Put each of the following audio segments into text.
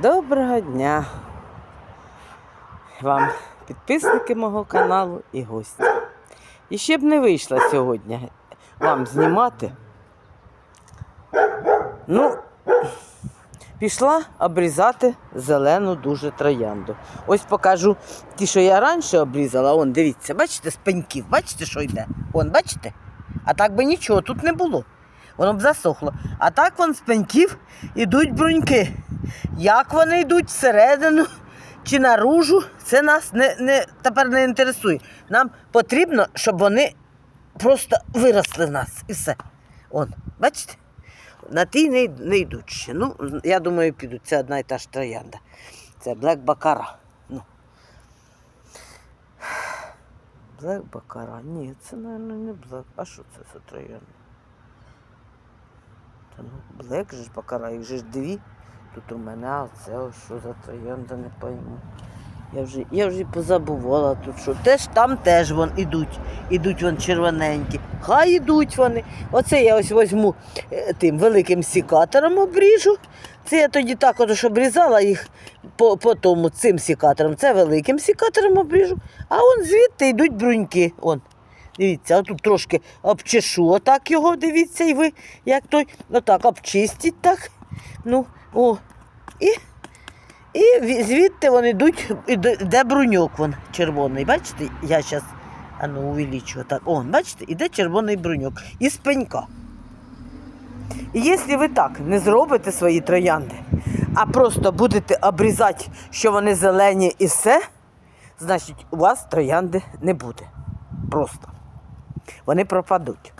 Доброго дня вам, підписники мого каналу і гості. І ще б не вийшла сьогодні вам знімати. Ну, пішла обрізати зелену дуже троянду. Ось покажу ті, що я раніше обрізала. Он, дивіться, бачите, з пеньків, бачите, що йде? Вон, бачите? А так би нічого тут не було. Воно б засохло. А так вон з пеньків ідуть бруньки. Як вони йдуть всередину чи наружу, це нас не, не, тепер не інтересує. Нам потрібно, щоб вони просто виросли в нас і все. Он, бачите? На ті не, не йдуть ще. Ну, я думаю, підуть. Це одна і та ж троянда. Це Блек Бакара. Ну. Блек Бакара. Ні, це, мабуть, не Блек. А що це за троянда? Ну, Блек же ж Бакара, їх же ж дві. Тут у мене, а це що за троянда, не пойму. Я вже, я вже позабувала тут, що теж там теж вон ідуть, ідуть вон червоненькі. Хай ідуть вони. Оце я ось візьму е, тим великим сікатором обріжу. Це я тоді так от обрізала їх по, по тому цим сікатором. Це великим сікатором обріжу. А он звідти йдуть бруньки. Он. Дивіться, тут трошки обчешу, отак його, дивіться, і ви, як той, отак обчистіть так. Ну, о. І і звідти вони йдуть, іде бруньок вон червоний. Бачите, я зараз а ну, увеличу так. О, бачите, іде червоний бруньок із пенька. І якщо ви так не зробите свої троянди, а просто будете обрізати, що вони зелені і все, значить у вас троянди не буде. Просто. Вони пропадуть.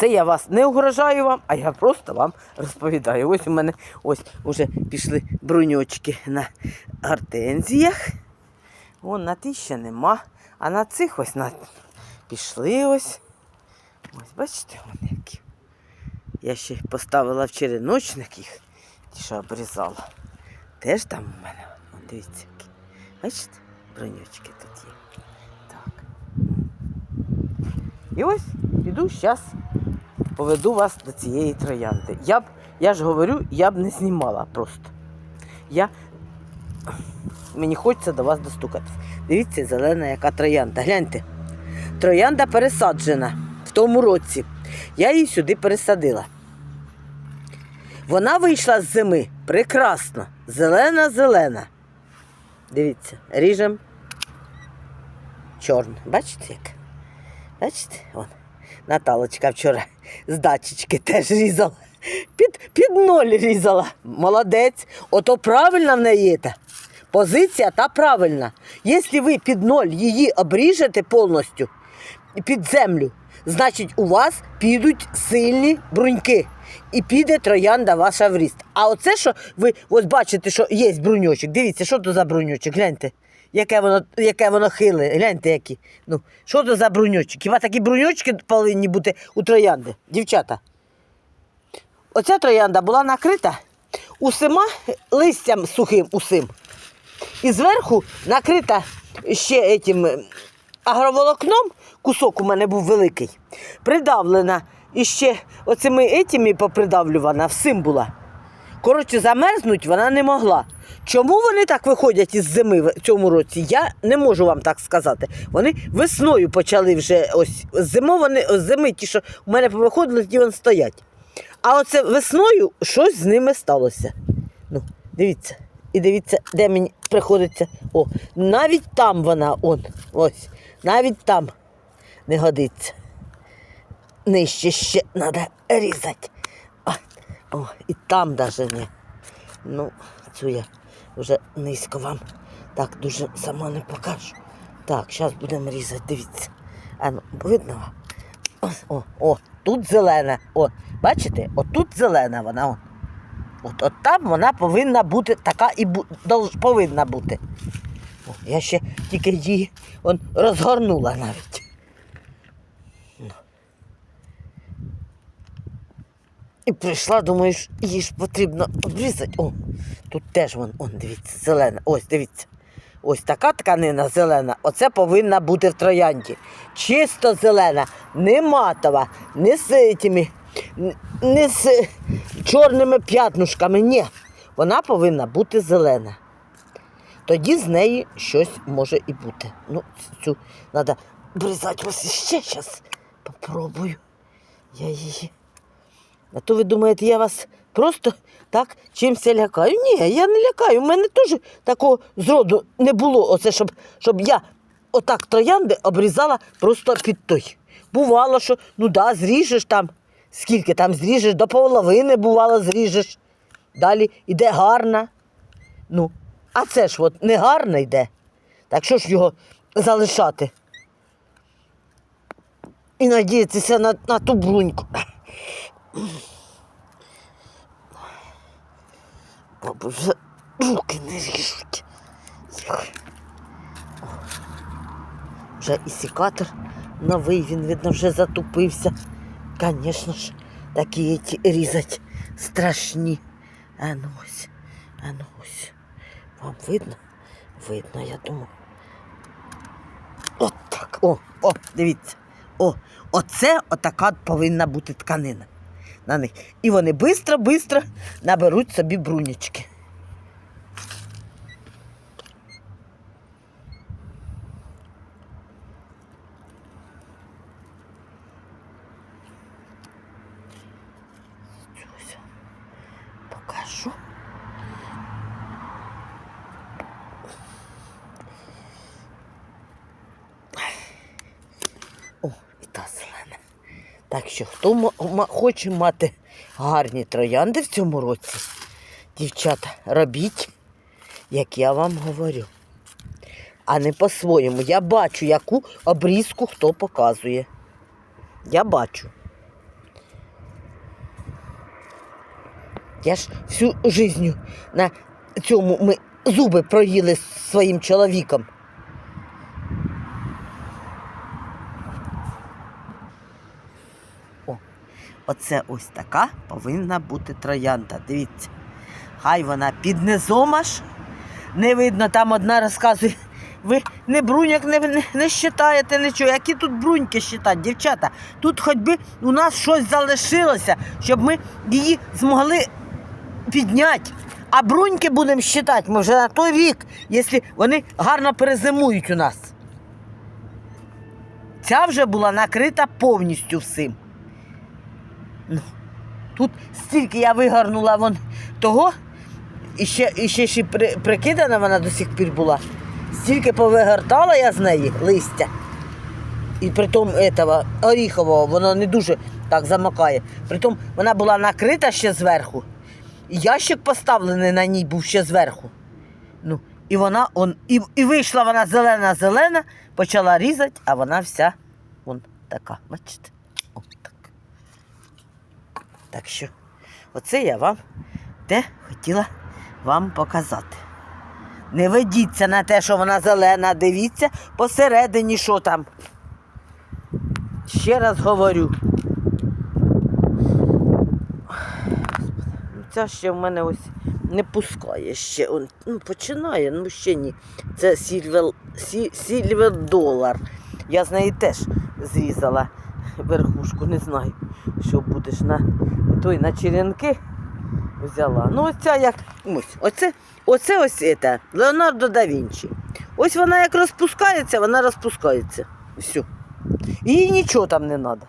Це я вас не угрожаю вам, а я просто вам розповідаю. Ось у мене ось уже пішли бруньочки на гортензіях. Вон на ті ще нема. А на цих ось на... пішли ось. Ось, бачите, вони які. Я ще поставила в череночник їх, ті, що обрізала. Теж там у мене. Дивіться, які. Бачите, бруньочки тут є. Так. І ось піду зараз поведу вас до цієї троянди. Я б, я ж говорю, я б не знімала просто. Я... Мені хочеться до вас достукатись. Дивіться, зелена яка троянда. Гляньте. Троянда пересаджена в тому році. Я її сюди пересадила. Вона вийшла з зими прекрасно. Зелена-зелена. Дивіться, ріжем чорне. Бачите як? Бачите? Вон. Наталочка вчора з дачечки теж різала. Під, під ноль різала. Молодець. Ото правильна в неї та. Позиція та правильна. Якщо ви під ноль її обріжете повністю під землю, значить у вас підуть сильні бруньки. І піде троянда ваша в ріст. А оце, що ви ось бачите, що є бруньочок. Дивіться, що то за бруньочок, гляньте. Яке воно, яке воно хиле, гляньте які. Ну, що то за бруньочок? Хіба такі бруньочки повинні бути у троянди, дівчата? Оця троянда була накрита усіма листям сухим усім. І зверху накрита ще этим е, агроволокном, кусок у мене був великий, придавлена і ще оцими етіми попридавлювана, всім була. Коротше, замерзнуть вона не могла. Чому вони так виходять із зими в цьому році? Я не можу вам так сказати. Вони весною почали вже ось зимо вони, зими, ті, що у мене повиходили, ті вони стоять. А оце весною щось з ними сталося. Ну, дивіться. І дивіться, де мені приходиться. О, навіть там вона, он, ось, навіть там не годиться. Нижче ще треба різати. О, і там навіть не. Ну, цю я вже низько вам так дуже сама не покажу. Так, зараз будемо різати, дивіться. А ну, видно О, о, тут зелена. О, бачите? Отут зелена вона. О. От, от там вона повинна бути така і бу, повинна бути. О, я ще тільки її он, розгорнула навіть. І прийшла, думаю, її ж потрібно обрізати. О, тут теж вон, он, дивіться, зелена. Ось, дивіться. Ось така тканина зелена. Оце повинна бути в троянді. Чисто зелена, не матова, не з не з чорними п'ятнушками. Ні. вона повинна бути зелена. Тоді з неї щось може і бути. Ну, цю треба бризати ось ще зараз. Попробую. Я її. А то ви думаєте, я вас просто так чимось лякаю? Ні, я не лякаю. У мене теж такого зроду не було. Оце, щоб, щоб я отак троянди обрізала просто під той. Бувало, що ну да, зріжеш там. Скільки там зріжеш, до половини бувало зріжеш. Далі йде гарна. Ну, а це ж от не гарно йде. Так що ж його залишати? І надіятися на, на ту бруньку. Бо вже руки не ріжуть. Вже і сікатор новий, він, видно, вже затупився. Звісно ж, такі ті різать страшні. А ну ось, а ну ось. Вам видно? Видно, я думаю. От так. О, о, дивіться. О, оце отака повинна бути тканина на них. І вони швидко-швидко наберуть собі брунячки. Ось Покажу. О, і та зелена. Так що, хто м- м- хоче мати гарні троянди в цьому році, дівчата, робіть, як я вам говорю. А не по-своєму. Я бачу, яку обрізку хто показує. Я бачу. Я ж всю життя на цьому ми зуби проїли своїм чоловіком. Оце ось така повинна бути троянда. Дивіться. Хай вона під низом аж. Не видно, там одна розказує. Ви не бруняк не, не, не щитаєте нічого. Які тут бруньки щитати, дівчата? Тут хоч би у нас щось залишилося, щоб ми її змогли підняти. А бруньки будемо щитати, ми вже на той рік, якщо вони гарно перезимують у нас. Ця вже була накрита повністю всім. Ну, тут стільки я вигорнула вон того, і ще, і ще, ще при, прикидана вона до сих пір була. Стільки повигортала я з неї листя. І притом этого оріхового, воно не дуже так замокає. Притом вона була накрита ще зверху. І ящик поставлений на ній був ще зверху. Ну, і вона он, і, і вийшла вона зелена-зелена, почала різати, а вона вся вон така. Бачите? Так. Що, оце я вам те хотіла вам показати. Не ведіться на те, що вона зелена, дивіться посередині, що там. Ще раз говорю. Ну, Ця ще в мене ось не пускає ще. Ну, починає, ну ще ні. Це сільвер, сі, сільвер долар. Я з неї теж зрізала верхушку, не знаю, що будеш на той на черенки взяла. Ну, оця як. Ось, оце, оце ось це, Леонардо да Вінчі. Ось вона як розпускається, вона розпускається. Все. Їй нічого там не треба.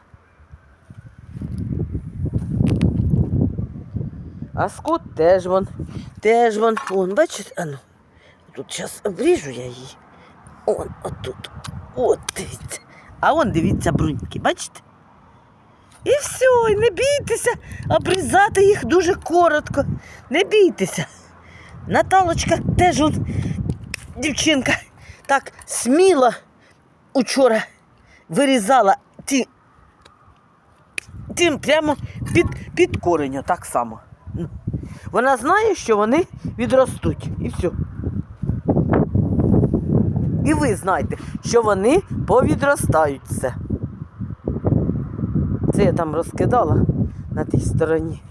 А скот теж вон, теж вон, вон, бачите, а ну, тут зараз обріжу я її. Он, отут. От, дивіться. А он дивіться бруньки, бачите? І все, і не бійтеся, обрізати їх дуже коротко. Не бійтеся. Наталочка теж от, дівчинка так сміло учора вирізала ті, тим прямо під, під кореню так само. Вона знає, що вони відростуть. І все. І ви знаєте, що вони повідростають все. Це я там розкидала на тій стороні.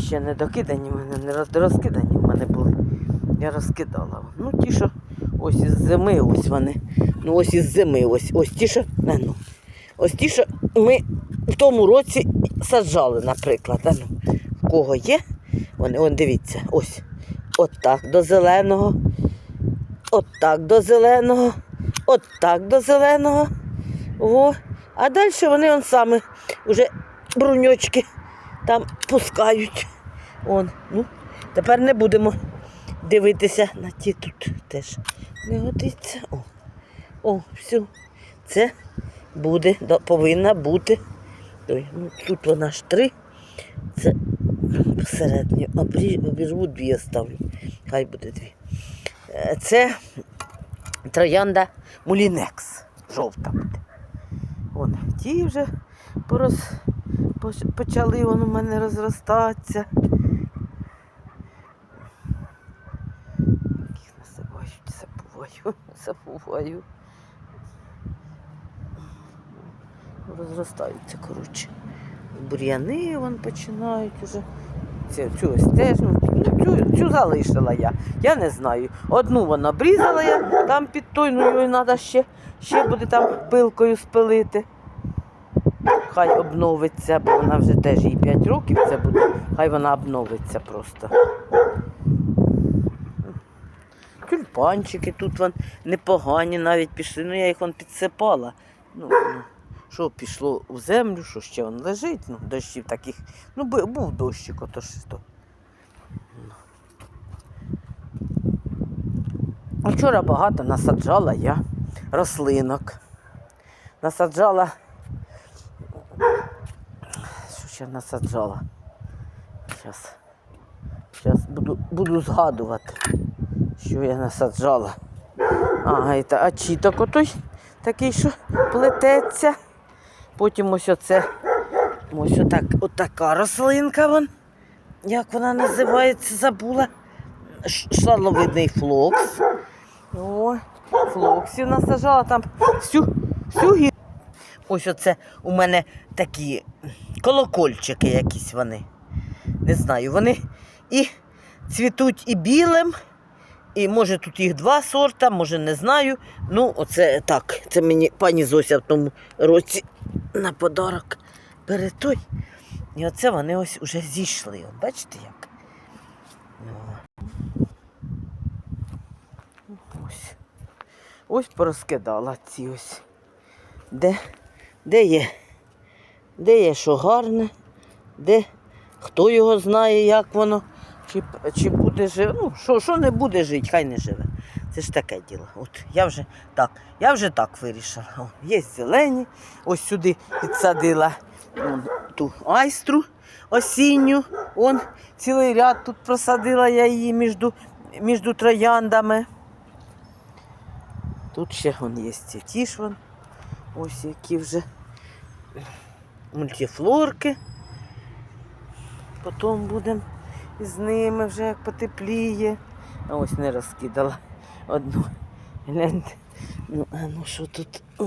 Ще не докидані в мене, не розкидані в мене були. Я розкидала. Ну, ті, що ось із зими, ось вони. Ну, ось із зими, ось, ось ті, що. А, ну. Ось ті, що ми в тому році саджали, наприклад. А, ну. В кого є, Вон, вон дивіться, ось. От так до зеленого. От так до зеленого. От так до зеленого. О. А далі вони он саме вже бруньочки там пускають. Он. Ну, тепер не будемо дивитися на ті тут теж. Не годиться. О, О все. Це буде, повинна бути. Ой, ну, тут вона ж три. Це посередньо. Обірву дві оставлю. Хай буде дві. Е, Це троянда Мулінекс. Жовта буде. Вон, ті вже порос, поч- почали вон у мене розростатися. Як їх називають, забуваю, забуваю. Розростаються, коротше. Бур'яни вон починають уже. Цю, цю ось теж, ну, цю, цю залишила я. Я не знаю. Одну вона обрізала я там під той, ну її треба ще, ще буде там пилкою спилити. Хай обновиться, бо вона вже теж їй 5 років це буде. Хай вона обновиться просто. Тюльпанчики тут вон непогані навіть пішли. Ну я їх вон підсипала. Ну, ну, що пішло у землю, що ще він лежить, ну, дощів таких. Ну, був дощик, ото ж то. Вчора багато насаджала я рослинок. Насаджала. Ще насаджала? Зараз. Зараз буду, буду згадувати, що я насаджала. Ага, і та, а чіток отой такий, що плететься. Потім ось оце, ось отак, отака рослинка вон. Як вона називається, забула. Ш- Шаловидний флокс. О, флоксів насаджала там всю, всю гір. Ось оце у мене такі колокольчики якісь вони. Не знаю, вони і цвітуть і білим, і може тут їх два сорта, може не знаю. Ну, оце так. Це мені пані Зося в тому році на подарок бере той. І оце вони ось уже зійшли. От бачите як? Ось. Ось порозкидала ці ось. Де, де є? Де є що гарне, де хто його знає, як воно, чи, чи буде живе. Ну, що, що не буде жити, хай не живе. Це ж таке діло. От я вже так, я вже так вирішила. О, є зелені, ось сюди підсадила м, ту айстру осінню. Он цілий ряд тут просадила я її між, між трояндами. Тут ще вон є ті ж вон. Ось які вже мультифлорки. Потім будемо з ними вже як потепліє. А ось не розкидала одну. Гляньте. Ну, а ну що тут? О.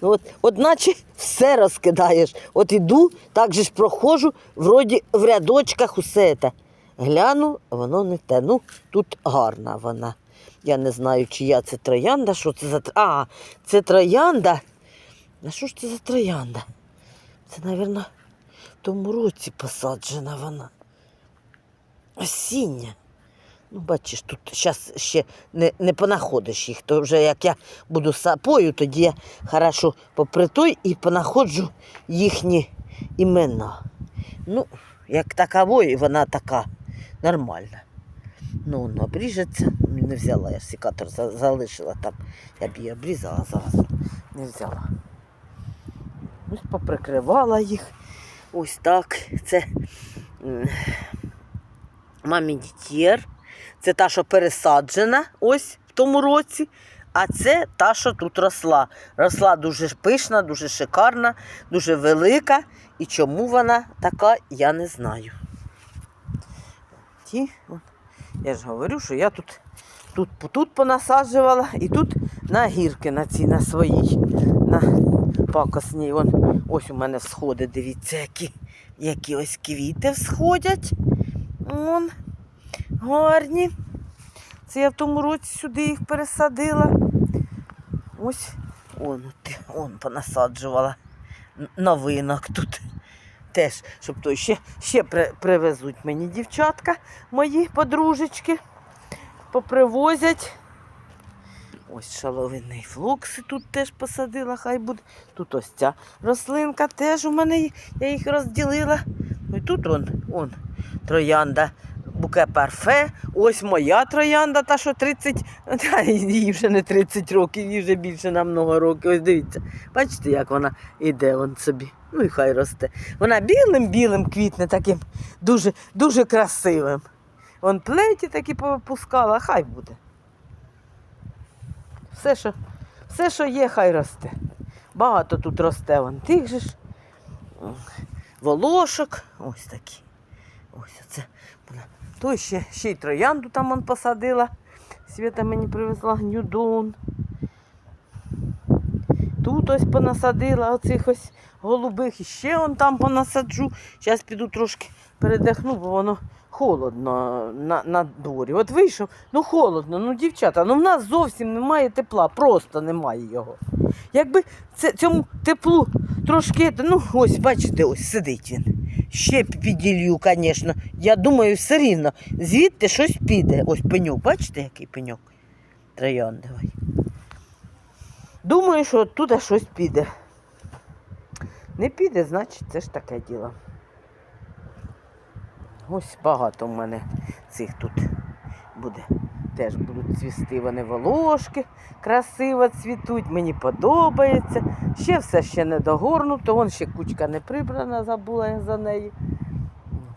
Ну, от, от наче все розкидаєш. От іду, так же ж проходжу, вроді в рядочках усе це. Гляну, воно не те. Ну, тут гарна вона. Я не знаю, чия це троянда, що це за А, це троянда. А що ж це за троянда? Це, мабуть, в тому році посаджена вона. Осіння. Ну, бачиш, тут зараз ще не, не понаходиш їх. То вже як я буду сапою, тоді я хорошо попритой і понаходжу їхні імена. Ну, як такової, вона така нормальна. Ну, воно обріжеться. Не взяла, я ж секатор залишила там. Я б її обрізала зараз. Не взяла. Ось поприкривала їх. Ось так. Це мамі дітєр. Це та, що пересаджена ось в тому році. А це та, що тут росла. Росла дуже пишна, дуже шикарна, дуже велика. І чому вона така, я не знаю. Ті, от. Я ж говорю, що я тут, тут, тут понасаджувала і тут на гірки на ці, на своїй, на пакосній. Вон, ось у мене всходи, дивіться, які, які ось квіти всходять. Вон, гарні. Це я в тому році сюди їх пересадила. Ось, он, он понасаджувала новинок тут. теж, щоб то ще, ще привезуть мені дівчатка, мої подружечки, попривозять. Ось шаловинний флокси тут теж посадила, хай буде. Тут ось ця рослинка теж у мене, я їх розділила. І тут он, он троянда буке парфе. Ось моя троянда, та що 30, та їй вже не 30 років, їй вже більше на много років. Ось дивіться, бачите, як вона іде вон собі. Ну і хай росте. Вона білим-білим квітне, таким дуже, дуже красивим. Вон плеті такі попускала, хай буде. Все, що, все, що є, хай росте. Багато тут росте вон тих же ж. Волошок. Ось такі. Ось оце. То ще, ще й троянду там он посадила. Свята мені привезла нюдон. Тут ось понасадила оцих ось голубих. І ще он там понасаджу. Зараз піду трошки передихну, бо воно холодно на, на дворі. От вийшов, ну холодно, ну дівчата, ну в нас зовсім немає тепла, просто немає його. Якби це, цьому теплу трошки, ну ось бачите, ось сидить він. Ще піділью, звісно. Я думаю, все рівно звідти щось піде. Ось пеньок, бачите, який пеньок? Трояндовий. Думаю, що оттуда щось піде. Не піде, значить, це ж таке діло. Ось багато в мене цих тут буде. Теж будуть цвісти вони волошки, красиво цвітуть, мені подобається. Ще все ще не догорнуто, вон ще кучка не прибрана, забула я за неї.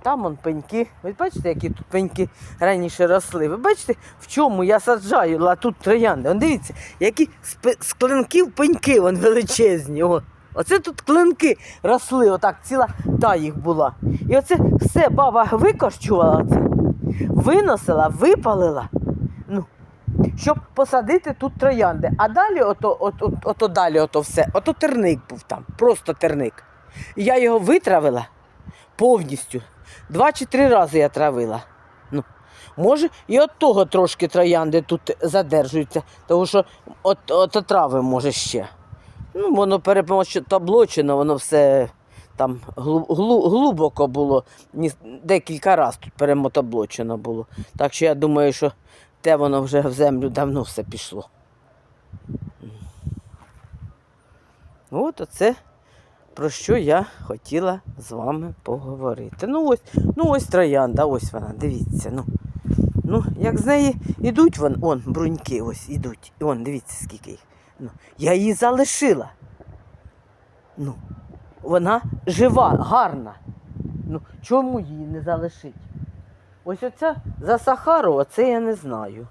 Там вон пеньки. Ви бачите, які тут пеньки раніше росли. Ви бачите, в чому я саджаю тут троянди. Вон дивіться, які з пе- пеньки вон величезні. О. Оце тут клинки росли, отак ціла та їх була. І оце все баба викорчувала це, виносила, випалила. Ну, щоб посадити тут троянди. А далі, ото, от, от, ото далі, ото все, ото терник був там, просто терник. І я його витравила повністю. Два чи три рази я травила. Ну, може, і от того трошки троянди тут задержуються, тому що от, от трави може ще. Ну, воно перепоблочено, воно все там глу, глу, глибоко було, декілька разів тут перемотоблочено було. Так що я думаю, що те воно вже в землю давно все пішло. От оце про що я хотіла з вами поговорити. Ну ось, ну ось троянда, ось вона, дивіться. Ну, ну як з неї ідуть вон, он, бруньки ось ідуть. І он, дивіться, скільки їх. Ну, я її залишила. Ну, вона жива, гарна. Ну, чому її не залишить? Ось оця за Сахару, оце я не знаю.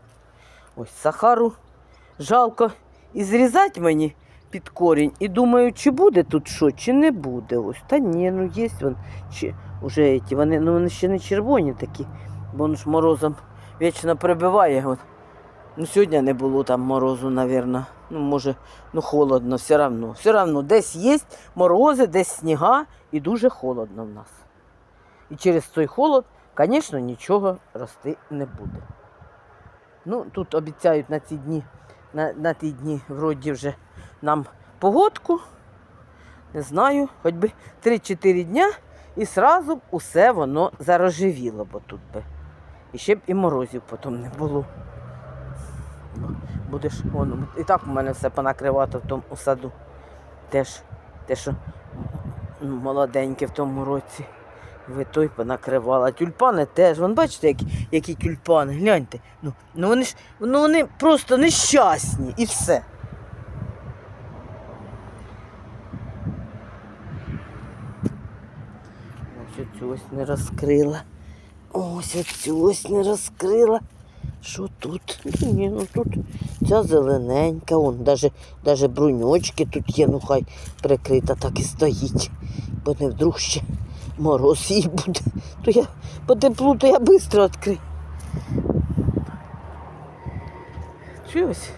Ось Сахару жалко і зрізати мені під корінь. І думаю, чи буде тут що, чи не буде. Ось. Та ні, ну є вон, чи, уже ті, вони, ну, вони ще не червоні такі, бо воно ж морозом вічно прибиває. От. Ну, сьогодні не було там морозу, мабуть. Ну, може, ну холодно, все одно. Все одно десь є морози, десь сніга і дуже холодно в нас. І через той холод, звісно, нічого рости не буде. Ну, тут обіцяють на ці дні, на, на ті дні, вроді вже нам погодку. Не знаю, хоч би 3-4 дня і сразу б усе воно зарожевіло, бо тут би. І ще б і морозів потім не було. Будеш, вон, і так у мене все понакривато в тому саду. Теж те, що молоденьке в тому році. Ви той понакривала. Тюльпани теж. Вон бачите, які, які тюльпани. Гляньте. Ну, ну вони ж ну вони просто нещасні і все. Ось оцю ось не розкрила. Ось оцю ось не розкрила. Що тут? Ні, ну тут ця зелененька, он даже, даже бруньочки тут є, ну хай прикрита так і стоїть. Бо не вдруг ще мороз їй буде. То я по теплу, то я швидко відкрию. Щось.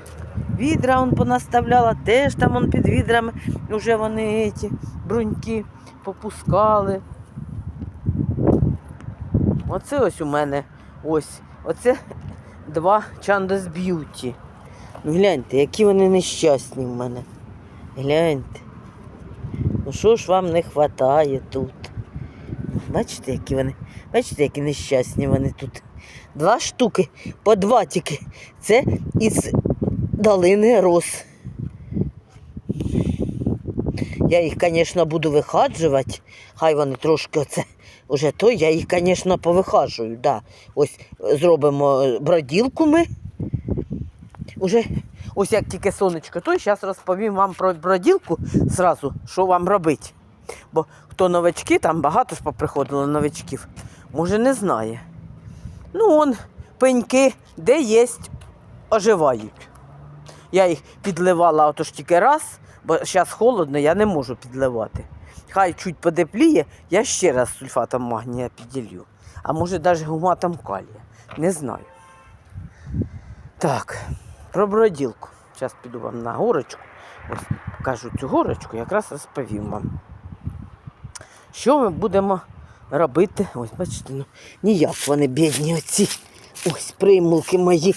Відра он понаставляла, теж там он під відрами вже вони ці бруньки попускали. Оце ось у мене ось. Оце два Чандас Б'юті. Ну гляньте, які вони нещасні в мене. Гляньте. Ну що ж вам не вистачає тут? Бачите, які вони? Бачите, які нещасні вони тут. Два штуки, по два тільки. Це із долини роз. Я їх, звісно, буду вихаджувати. Хай вони трошки оце уже то, я їх, звісно, повихаджую. Да. Ось зробимо е, броділку ми. Уже, ось як тільки сонечко, то зараз розповім вам про броділку зразу, що вам робити. Бо хто новачки, там багато ж поприходило новачків, може не знає. Ну, он пеньки, де є, оживають. Я їх підливала отож тільки раз, бо зараз холодно, я не можу підливати. Хай чуть подепліє, я ще раз сульфатом магнія підділю. А може навіть гуматом калія. Не знаю. Так, про броділку. Зараз піду вам на горочку. Ось покажу цю горочку, якраз розповім вам. Що ми будемо робити? Ось, бачите, ну ніяк вони бідні оці. Ось примулки мої.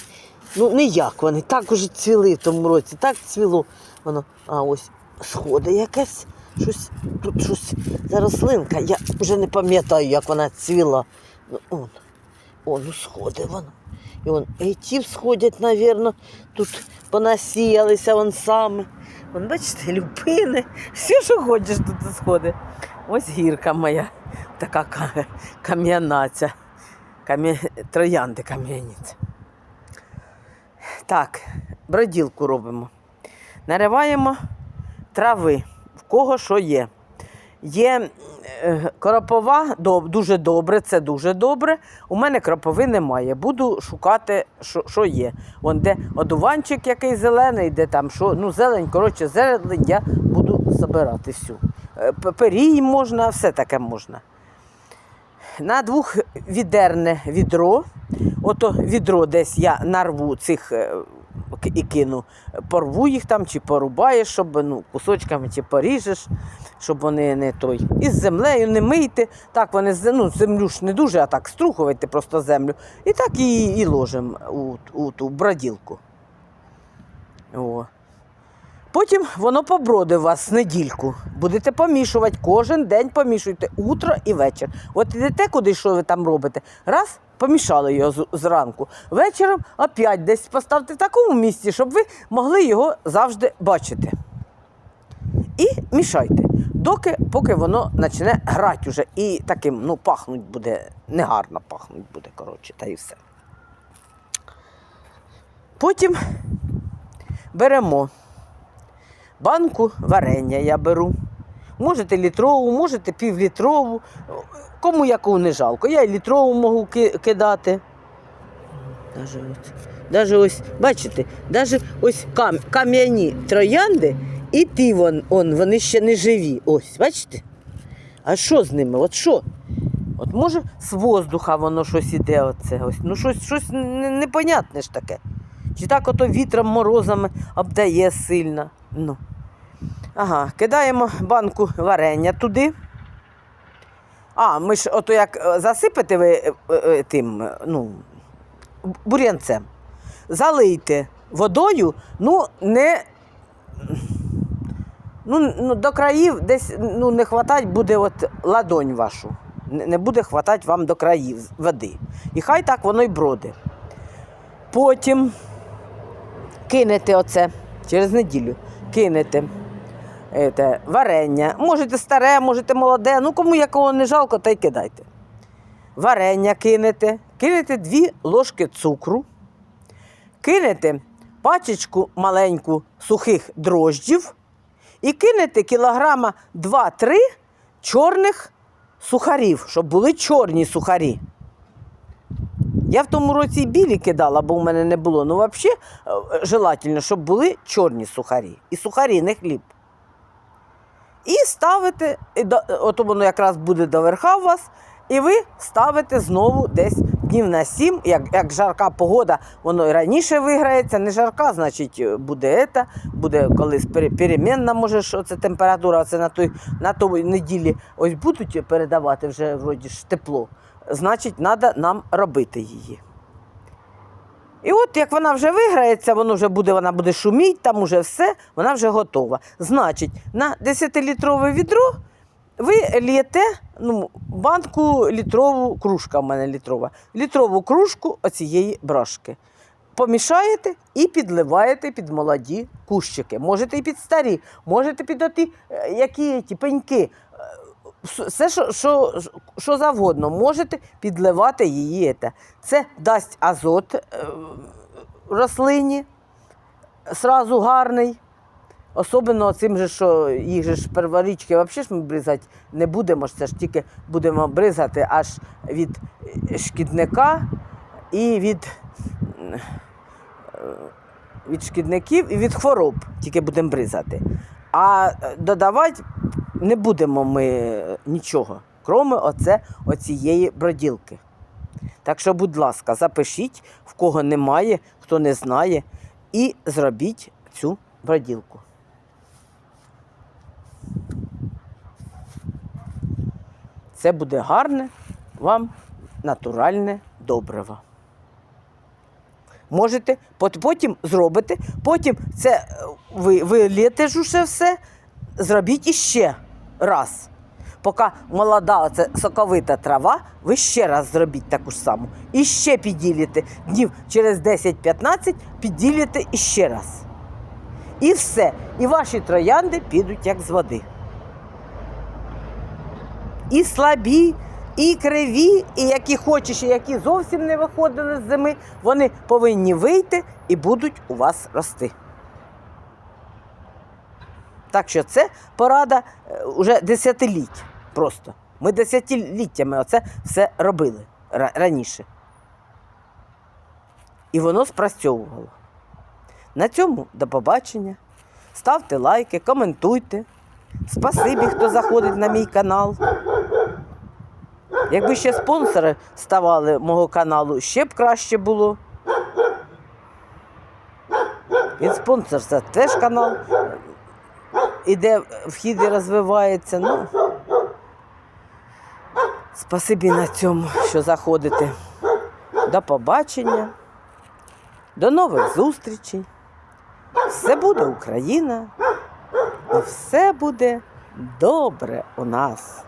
Ну, ніяк вони. Так уже цвіли в тому році, так цвіло. Воно, а ось сходи якесь. Щось, тут щось за рослинка. Я вже не пам'ятаю, як вона цвіла. Ну, он, он, сходи воно. І он, ті всходять, навірно, тут понасіялися вон саме. Вон, бачите, люпини, все, що хочеш, тут сходи. Ось гірка моя, така ка- кам'яна-ця, кам'я... троянди кам'яніця. Так, броділку робимо. Нариваємо трави, кого що є. Є е, кропова, дуже добре, це дуже добре. У мене кропови немає. Буду шукати, що, що є. Вон де одуванчик який зелений, де там що. Ну, зелень, коротше, зелень я буду збирати всю. Е, п- Перій можна, все таке можна. На двохвідерне відро. Ото відро десь я нарву цих е, і кину. Порву їх там чи порубаєш, щоб ну, кусочками чи поріжеш, щоб вони не той. І з землею не мийте. Так вони ну, землю ж не дуже, а так струхувати просто землю. І так і, і ложимо у, у ту броділку. О. Потім воно побродить у вас недільку. Будете помішувати, кожен день помішуйте утро і вечір. От ідете куди, що ви там робите. Раз, помішали його зранку. Вечором опять десь поставте в такому місці, щоб ви могли його завжди бачити. І мішайте, доки, поки воно почне грати уже і таким, ну, пахнуть буде, негарно пахнуть буде, коротше, та і все. Потім беремо банку варення я беру. Можете літрову, можете півлітрову, кому яку не жалко. Я і літрову можу ки- кидати. Даже ось, даже ось, бачите, даже ось кам, кам'яні троянди і ті вон, он, вони ще не живі. Ось, бачите? А що з ними? От що? От може з воздуха воно щось іде, оце, ось. ну щось, щось непонятне ж таке. Чи так ото вітром, морозами обдає сильно. Ну. Ага, кидаємо банку варення туди. А, ми ж ото як е, засипете ви е, е, тим, ну, бур'янцем, залийте водою, ну, не. Ну, ну, до країв десь ну, не хватать буде от ладонь вашу. Не буде хватати вам до країв води. І хай так воно й броде. Потім кинете оце через неділю. Кинете ете, варення. Можете старе, можете молоде, ну кому якого не жалко, та й кидайте. Варення кинете, кинете дві ложки цукру, кинете пачечку маленьку сухих дрожджів і кинете кілограма 2-3 чорних сухарів, щоб були чорні сухарі. Я в тому році і білі кидала, бо в мене не було. Ну, взагалі, желательно, щоб були чорні сухарі. І сухарі, не хліб. І ставите, і до- ото воно якраз буде до верха у вас, і ви ставите знову десь днів на сім, як, як жарка погода, воно і раніше виграється, не жарка, значить е, буде ета, буде колись перемінна, може, що це температура, це на той, на той неділі ось будуть передавати вже вроді ж тепло. Значить, треба нам робити її. І от як вона вже виграється, воно вже буде, вона буде шуміти, там уже все, вона вже готова. Значить, на 10-літрове відро ви лієте ну, банку літрову, кружка в мене літрова, літрову кружку оцієї брашки. Помішаєте і підливаєте під молоді кущики. Можете і під старі, можете під оті, е, які ті пеньки. Вс- Все, що, що, що завгодно, можете підливати її. Це, дасть азот е, рослині, сразу гарний. Особливо цим же, що їх же ж перворічки взагалі ж ми бризати не будемо, це ж тільки будемо бризати аж від шкідника і від, е, від шкідників і від хвороб тільки будемо бризати. А е, додавати не будемо ми е, нічого, крім оце, оцієї броділки. Так що, будь ласка, запишіть, в кого немає, хто не знає, і зробіть цю броділку. Це буде гарне вам натуральне добриво. Можете, потім зробите, потім це е, ви, ви лєте ж уже все, зробіть іще раз. Поки молода, оце соковита трава, ви ще раз зробіть таку ж саму. І ще підділите. Днів через 10-15 підділите іще раз. І все. І ваші троянди підуть як з води. І слабі, і криві, і які хочеш, і які зовсім не виходили з зими, вони повинні вийти і будуть у вас рости. Так що це порада е, уже десятиліть просто. Ми десятиліттями оце все робили раніше. І воно спрацьовувало. На цьому до побачення. Ставте лайки, коментуйте. Спасибі, хто заходить на мій канал. Якби ще спонсори ставали мого каналу, ще б краще було. Він спонсор це теж канал. Іде вхід і розвивається. Ну, спасибі на цьому, що заходите. До побачення. До нових зустрічей. Все буде Україна. І все буде добре у нас.